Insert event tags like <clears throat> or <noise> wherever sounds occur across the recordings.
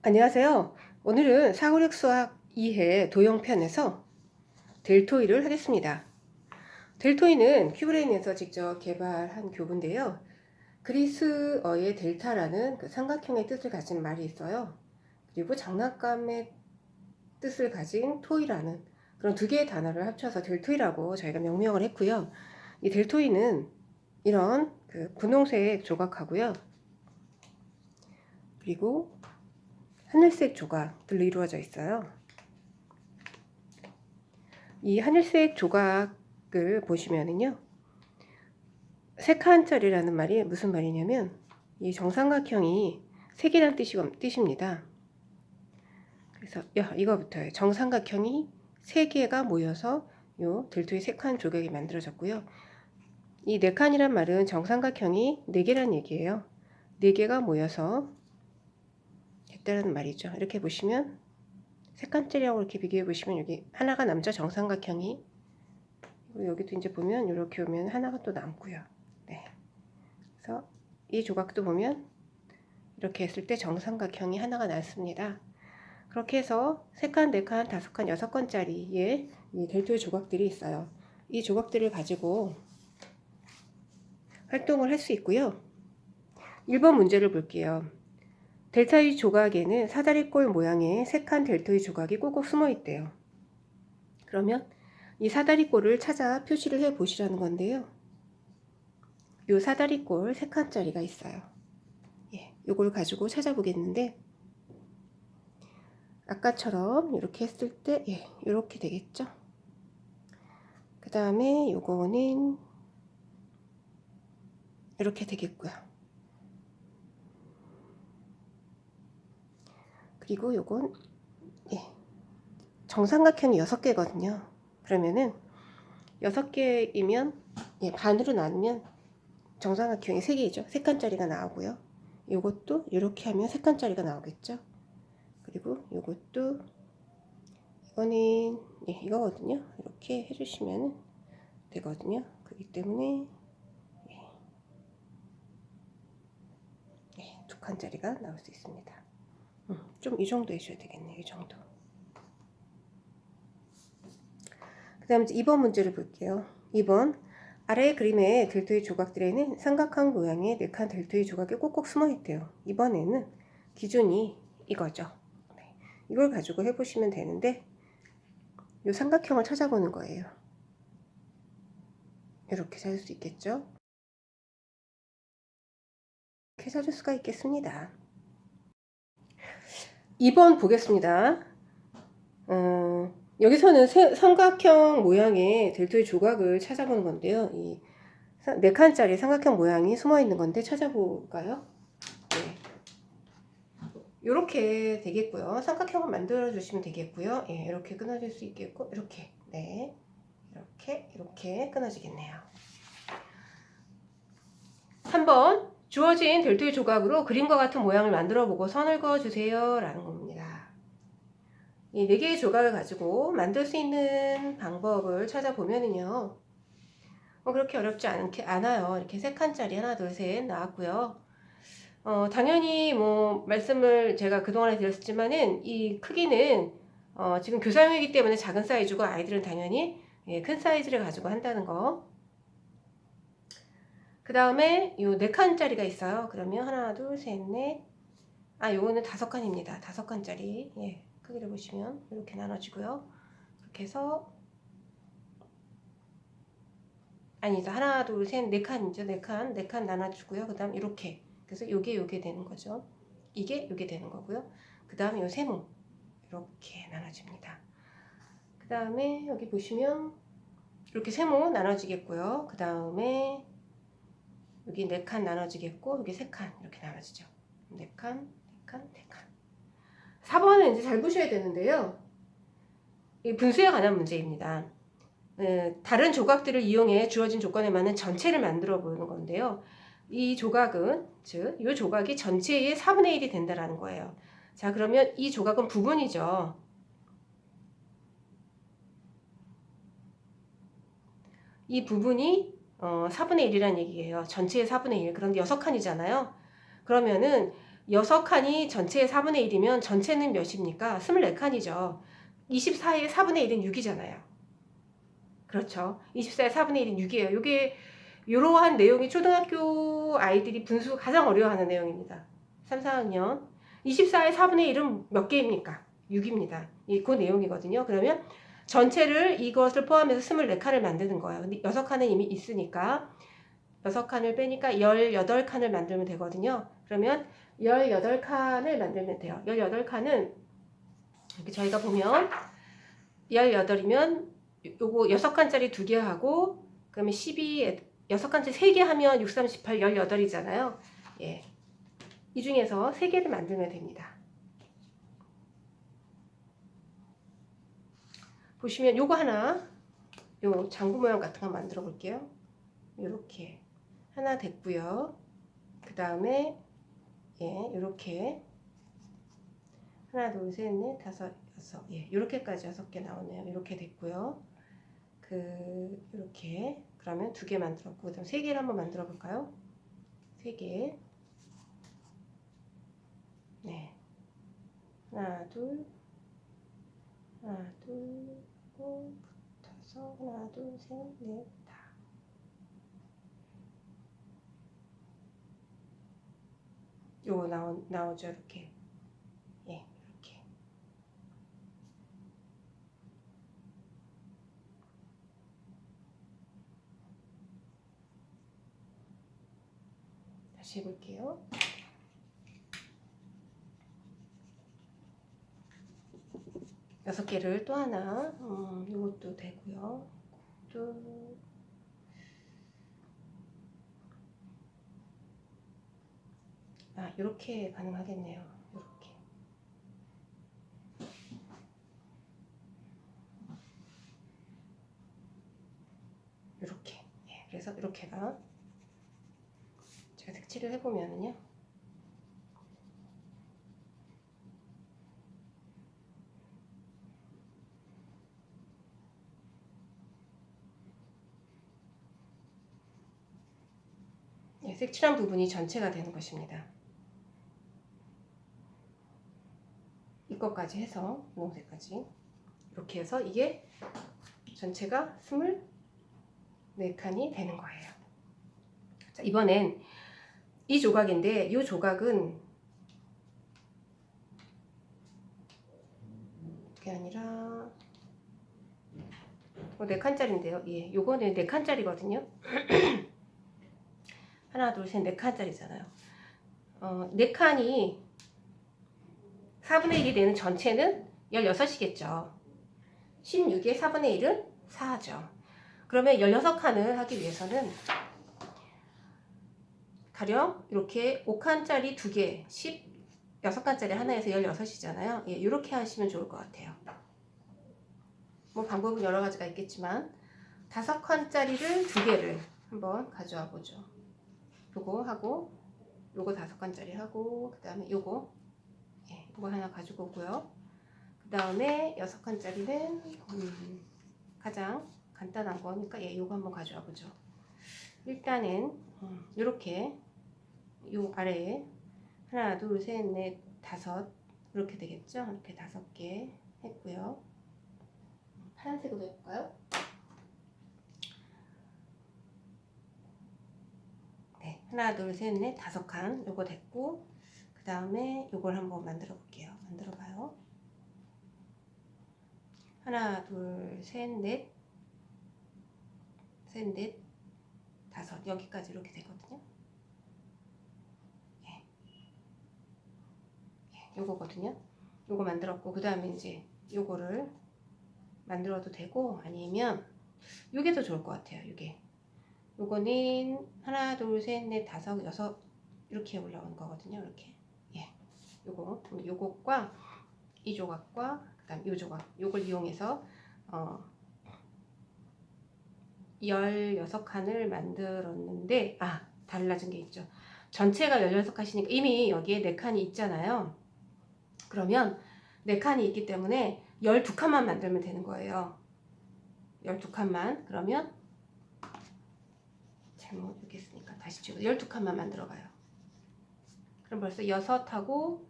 안녕하세요. 오늘은 사고력 수학 2회 도형편에서 델토이를 하겠습니다. 델토이는 큐브레인에서 직접 개발한 교부인데요. 그리스어의 델타라는 그 삼각형의 뜻을 가진 말이 있어요. 그리고 장난감의 뜻을 가진 토이라는 그런 두 개의 단어를 합쳐서 델토이라고 저희가 명명을 했고요. 이 델토이는 이런 그 분홍색 조각하고요. 그리고 하늘색 조각들로 이루어져 있어요. 이 하늘색 조각을 보시면은요. 세 칸짜리라는 말이 무슨 말이냐면 이 정삼각형이 세 개란 뜻이, 뜻입니다. 그래서 야 이거부터요. 정삼각형이 세 개가 모여서 요 델토의 세 칸 조각이 만들어졌고요. 이 네 칸이란 말은 정삼각형이 네 개란 얘기예요. 네 개가 모여서 됐다는 말이죠. 이렇게 보시면 색깔짜리하고 이렇게 비교해 보시면 여기 하나가 남죠. 정삼각형이 여기도 이제 보면 이렇게 오면 하나가 또 남고요. 네. 그래서 이 조각도 보면 이렇게 했을 때 정삼각형이 하나가 남습니다. 그렇게 해서 세 칸, 네 칸, 다섯 칸, 여섯 칸짜리의 이 델토의 조각들이 있어요. 이 조각들을 가지고 활동을 할 수 있고요. 1번 문제를 볼게요. 델타의 조각에는 사다리꼴 모양의 세칸 델토의 조각이 꼭꼭 숨어 있대요. 그러면 이 사다리꼴을 찾아 표시를 해 보시라는 건데요. 요 사다리꼴 세 칸짜리가 있어요. 예, 요걸 가지고 찾아보겠는데 아까처럼 이렇게 했을 때 예, 이렇게 되겠죠. 그 다음에 요거는 이렇게 되겠고요. 그리고 요건 예, 정삼각형이 6개거든요. 그러면은 6개이면 예, 반으로 나누면 정삼각형이 3개이죠. 3칸짜리가 나오고요. 요것도 이렇게 하면 3칸짜리가 나오겠죠. 그리고 요것도 이거는 예, 이거거든요. 이렇게 해주시면 되거든요. 그렇기 때문에 예, 예, 두 칸짜리가 나올 수 있습니다. 음, 좀이 정도 해줘야 되겠네요. 이 정도. 그 다음 2번 문제를 볼게요. 2번 아래 그림의 델토의 조각들에는 삼각형 모양의 네 칸 델토의 조각이 꼭꼭 숨어 있대요. 이번에는 기준이 이거죠. 네. 이걸 가지고 해보시면 되는데 이 삼각형을 찾아보는 거예요. 이렇게 찾을 수 있겠죠? 이렇게 찾을 수가 있겠습니다. 2번 보겠습니다. 어, 여기서는 세, 삼각형 모양의 델토의 조각을 찾아보는 건데요. 이네 칸짜리 삼각형 모양이 숨어 있는 건데 찾아볼까요? 네. 이렇게 되겠고요. 삼각형을 만들어 주시면 되겠고요. 예, 이렇게 끊어질 수 있겠고 이렇게 네 이렇게 이렇게 끊어지겠네요. 3번 주어진 델토의 조각으로 그림과 같은 모양을 만들어 보고 선을 그어 주세요 라는 겁니다. 이 네 개의 조각을 가지고 만들 수 있는 방법을 찾아보면은요. 뭐 그렇게 어렵지 않게, 않아요. 이렇게 세 칸짜리 하나, 둘, 셋 나왔고요. 어, 당연히 뭐 말씀을 제가 그동안에 드렸지만은 이 크기는 어, 지금 교사용이기 때문에 작은 사이즈고 아이들은 당연히 예, 큰 사이즈를 가지고 한다는 거. 그 다음에 요 네 칸짜리가 있어요. 그러면 하나, 둘, 셋, 넷. 아, 요거는 다섯 칸입니다. 다섯 칸짜리. 예, 크기를 보시면 이렇게 나눠지고요. 이렇게 해서 아니죠. 하나, 둘, 셋, 네 칸이죠. 네 칸, 네 칸 나눠주고요. 그 다음 이렇게. 그래서 요게 요게 되는 거죠. 이게 요게 되는 거고요. 그 다음에 요 세모 이렇게 나눠집니다. 그 다음에 여기 보시면 이렇게 세모 나눠지겠고요. 그 다음에 여기 네 칸 나눠지겠고 여기 세 칸 이렇게 나눠지죠. 네 칸, 네 칸, 네 칸. 4번은 이제 잘 보셔야 되는데요. 이 분수에 관한 문제입니다. 에, 다른 조각들을 이용해 주어진 조건에 맞는 전체를 만들어 보는 건데요. 이 조각은 즉 이 조각이 전체의 4분의 1이 된다라는 거예요. 자 그러면 이 조각은 부분이죠. 이 부분이 어, 4분의 1이란 얘기예요. 전체의 4분의 1. 그런데 6칸이잖아요. 그러면은 6칸이 전체의 4분의 1이면 전체는 몇입니까? 24칸이죠. 24의 4분의 1은 6이잖아요. 그렇죠. 24의 4분의 1은 6이에요. 이게 이러한 내용이 초등학교 아이들이 분수 가장 어려워하는 내용입니다. 3, 4학년. 24의 4분의 1은 몇 개입니까? 6입니다. 이 그 내용이거든요. 그러면 전체를 이것을 포함해서 24칸을 만드는 거예요. 근데 6칸은 이미 있으니까 6칸을 빼니까 18칸을 만들면 되거든요. 그러면 18칸을 만들면 돼요. 18칸은 이렇게 저희가 보면 18이면 요거 6칸짜리 2개 하고 그러면 12 6칸짜리 3개 하면 6, 3, 18, 18이잖아요. 예. 이 중에서 3개를 만들면 됩니다. 보시면 요거 하나 요 장구 모양 같은 거 만들어 볼게요. 요렇게 하나 됐고요. 그 다음에 예, 요렇게 하나, 둘, 셋, 넷, 다섯, 여섯, 예, 요렇게까지 여섯 개 나오네요. 요렇게 됐고요. 그 요렇게 그러면 두 개 만들었고 그다음 세 개를 한번 만들어 볼까요? 세 개. 네. 하나, 둘, 하나, 둘, 고 붙어서 하나, 둘, 셋, 넷, 다. 요거 나오, 나오죠 이렇게. 예 이렇게. 다시 해볼게요 여섯 개를 또 하나 음, 요것도 되고요 또 아, 이렇게 가능하겠네요. 이렇게. 이렇게. 예, 그래서 이렇게가 제가 색칠을 해보면은요. 예, 색칠한 부분이 전체가 되는 것입니다. 이것까지 해서 분홍색까지 이렇게 해서 이게 전체가 24칸이 되는 거예요. 자, 이번엔 이 조각인데 이 조각은 그게 아니라 어, 4칸짜리인데요. 예, 요거는 4칸짜리거든요. <clears throat> 하나, 둘, 셋, 4칸짜리잖아요. 어, 4칸이 4분의 1이 되는 전체는 16이겠죠. 16의 4분의 1은 4죠. 그러면 16칸을 하기 위해서는 가령 이렇게 5칸짜리 2개, 16칸짜리 하나에서 16이잖아요. 예, 이렇게 하시면 좋을 것 같아요. 뭐 방법은 여러 가지가 있겠지만 5칸짜리를 2개를 한번 가져와 보죠. 요거 하고 요거 5칸짜리 하고 그 다음에 요거 예, 이거 하나 가지고 오고요. 그 다음에 여섯 칸짜리는 음, 가장 간단한 거니까 예, 이거 한번 가져와 보죠. 일단은 음, 이렇게 요 아래에 하나, 둘, 셋, 넷, 다섯 이렇게 되겠죠? 이렇게 다섯 개 했고요. 파란색으로 해볼까요? 네, 하나, 둘, 셋, 넷, 다섯 칸 요거 됐고 그 다음에 요걸 한번 만들어 볼게요. 만들어 봐요. 하나, 둘, 셋, 넷, 셋, 넷, 다섯. 여기까지 이렇게 되거든요. 예. 예, 요거거든요. 요거 만들었고, 그 다음에 이제 요거를 만들어도 되고, 아니면 요게 더 좋을 것 같아요. 요게. 요거는 하나, 둘, 셋, 넷, 다섯, 여섯, 이렇게 올라오는 거거든요. 이렇게. 요거 요것과 이 조각과 그다음 요 조각 요걸 이용해서 어 16칸을 만들었는데 아 달라진 게 있죠. 전체가 16칸이니까 이미 여기에 4칸이 있잖아요. 그러면 4칸이 있기 때문에 12칸만 만들면 되는 거예요. 12칸만 그러면 잘못 읽겠으니까 다시 찍어 12칸만 만들어 봐요. 그럼 벌써 여섯하고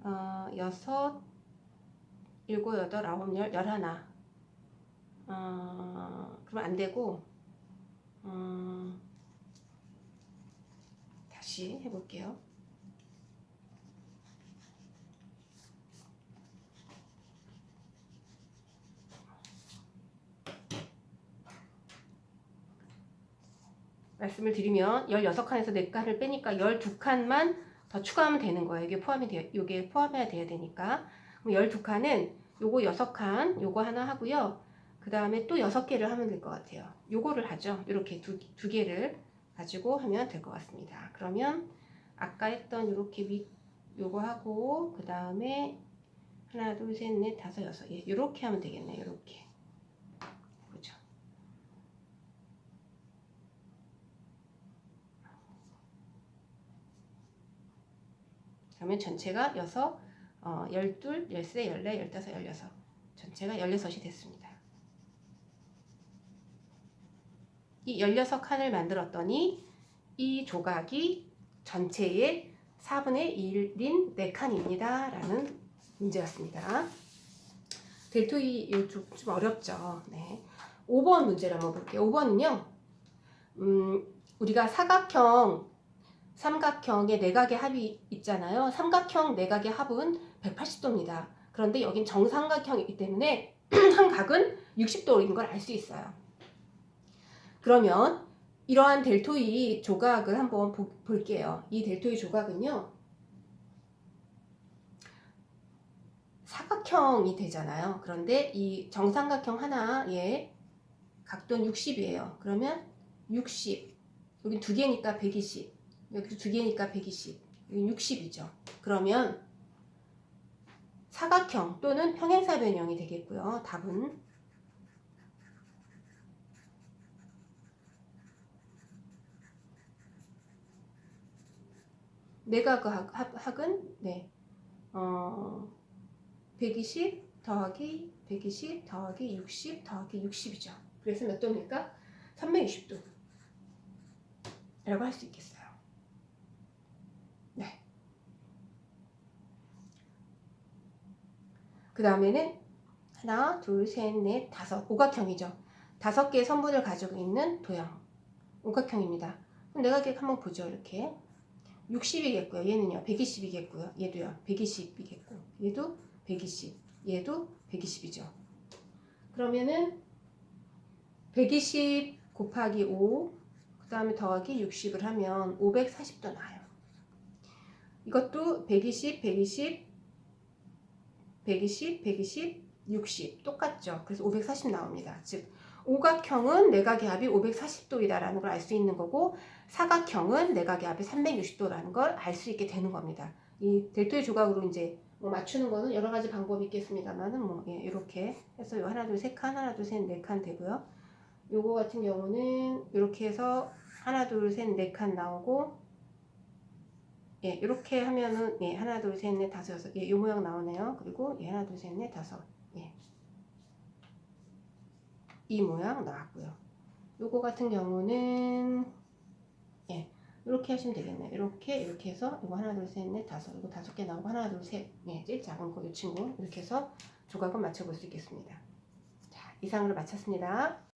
어, 여섯, 일곱, 여덟, 아홉, 열, 열하나. 어, 그럼 안 되고, 음, 다시 해볼게요. 말씀을 드리면 16칸에서 4칸을 빼니까 12칸만 더 추가하면 되는 거예요. 이게 포함이 돼요. 이게 포함해야 돼야 되니까. 그럼 12칸은 요거 6칸, 요거 하나 하고요. 그 다음에 또 6개를 하면 될 것 같아요. 요거를 하죠. 이렇게 두, 두 개를 가지고 하면 될 것 같습니다. 그러면 아까 했던 요렇게 밑 요거 하고 그 다음에 하나, 둘, 셋, 넷, 다섯, 여섯. 예, 요렇게 하면 되겠네요. 요렇게. 그죠? 그러면 전체가 여섯, 어, 열둘, 열세, 열네, 열다섯, 열여섯. 전체가 열여섯이 됐습니다. 이 열여섯 칸을 만들었더니 이 조각이 전체의 4분의 1인 4칸입니다. 라는 문제였습니다. 델토이 좀, 좀 어렵죠. 네. 5번 문제를 한번 볼게요. 5번은요. 음, 우리가 사각형 삼각형의 내각의 합이 있잖아요. 삼각형 내각의 합은 180도입니다. 그런데 여긴 정삼각형이기 때문에 한 각은 60도인 걸 알 수 있어요. 그러면 이러한 델토이 조각을 한번 보, 볼게요. 이 델토이 조각은요. 사각형이 되잖아요. 그런데 이 정삼각형 하나의 각도는 60이에요. 그러면 60, 여기 두 개니까 120, 여기도 두 개니까 120, 여기 60이죠. 그러면 사각형 또는 평행사변형이 되겠고요. 답은 학, 학, 학은 네. 어, 120 더하기 120 더하기 60 더하기 60이죠. 그래서 몇 도입니까? 360도. 라고 할 수 있겠어요. 네. 그 다음에는 하나, 둘, 셋, 넷, 다섯. 오각형이죠. 다섯 개의 선분을 가지고 있는 도형. 오각형입니다. 그럼 내각객 한번 보죠. 이렇게. 60이겠고요. 얘는요. 120이겠고요. 얘도요. 120이겠고. 얘도 120. 얘도 120이죠. 그러면은 120 곱하기 5, 그 다음에 더하기 60을 하면 540도 나와요. 이것도 120, 120, 120, 120, 60 똑같죠. 그래서 540 나옵니다. 즉 오각형은 내각의 합이 540도이다라는 걸 알 수 있는 거고 사각형은 내각의 합이 360도라는 걸 알 수 있게 되는 겁니다. 이 델토의 조각으로 이제 뭐 맞추는 거는 여러 가지 방법이 있겠습니다만은 뭐 예, 이렇게 해서 요 하나 둘 세 칸 하나 둘 셋 네 칸 되고요. 요거 같은 경우는 이렇게 해서 하나 둘 셋 네 칸 나오고 예, 이렇게 하면은 예, 하나 둘 셋 넷 다섯 여섯 예, 요 모양 나오네요. 그리고 예, 하나 둘 셋 넷 다섯 예. 이 모양 나왔고요. 요거 같은 경우는 예, 이렇게 하시면 되겠네요. 이렇게 이렇게 해서 이거 하나 둘 셋 넷 다섯 이거 다섯 개 나오고 하나 둘 셋 예, 제일 작은 거 이 친구 이렇게 해서 조각을 맞춰 볼 수 있겠습니다. 자, 이상으로 마쳤습니다.